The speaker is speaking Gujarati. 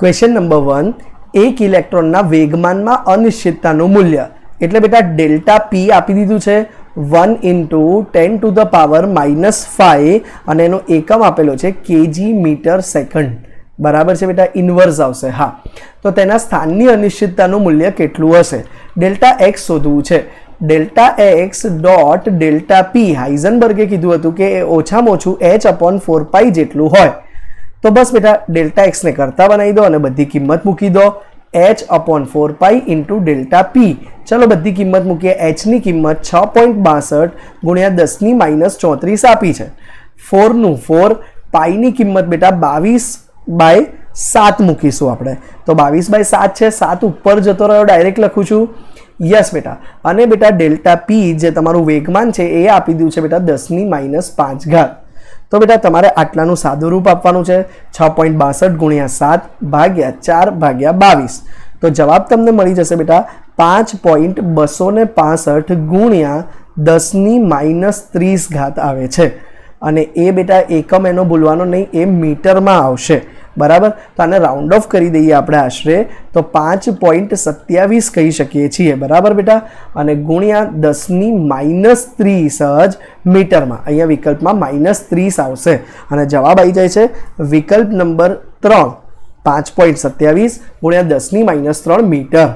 ક્વેશ્ચન નંબર વન એક ઇલેક્ટ્રોનના વેગમાનમાં અનિશ્ચિતતાનું મૂલ્ય. એટલે બેટા, ડેલ્ટા પી આપી દીધું છે. One into ten to the power minus five અને એનો એકમ આપેલો છે કેજી મીટર સેકન્ડ બરાબર છે બેટા? ઇન્વર્સ આવશે. હા. તો તેના સ્થાનની અનિશ્ચિતતાનું મૂલ્ય કેટલું હશે? ડેલ્ટા એક્સ શોધવું છે. Delta X dot delta P હાઇઝનબર્ગે કીધું હતું કે એ ઓછામાં ઓછું એચ અપોન ફોર પાઈ જેટલું હોય. તો બસ બેટા, ડેલ્ટા એક્સને કરતા બનાવી દો અને બધી કિંમત મૂકી દો. H upon four pi into delta P ચલો બધી કિંમત મૂકીએ. એચની કિંમત છ પોઈન્ટ બાસઠ ગુણ્યા દસની માઇનસ ચોત્રીસ આપી છે. ફોરનું ફોર પાઈની કિંમત બેટા બાવીસ બાય સાત મૂકીશું આપણે. તો બાવીસ બાય સાત છે, સાત ઉપર જતો રહ્યો ડાયરેક્ટ લખું છું. યસ બેટા. અને બેટા ડેલ્ટા પી જે તમારું વેગમાન છે, એ આપી દીધું છે બેટા દસની માઇનસ પાંચ ઘાત. તો બેટા, તમારે આટલાનું સાદું રૂપ આપવાનું છે. છ પોઈન્ટ બાસઠ ગુણ્યા સાત ભાગ્યા ચાર ભાગ્યા બાવીસ. તો જવાબ તમને મળી જશે બેટા, પાંચ પોઈન્ટ બસો ને પાસઠ ગુણ્યા દસની માઇનસ ત્રીસ ઘાત આવે છે. અને એ બેટા, એકમ એનો ભૂલવાનો નહીં, એ મીટરમાં આવશે. બરાબર? તો આને રાઉન્ડ ઓફ કરી દઈએ આપણે આશરે. તો પાંચ પોઈન્ટ સત્યાવીસ કહી શકીએ છીએ. બરાબર બેટા? અને ગુણ્યા દસની માઇનસ ત્રીસ જ મીટરમાં. અહીંયા વિકલ્પમાં માઇનસ ત્રીસ આવશે. અને જવાબ આવી જાય છે વિકલ્પ નંબર ત્રણ. પાંચ પોઈન્ટ સત્યાવીસ ગુણ્યા દસની માઇનસ ત્રણ મીટર.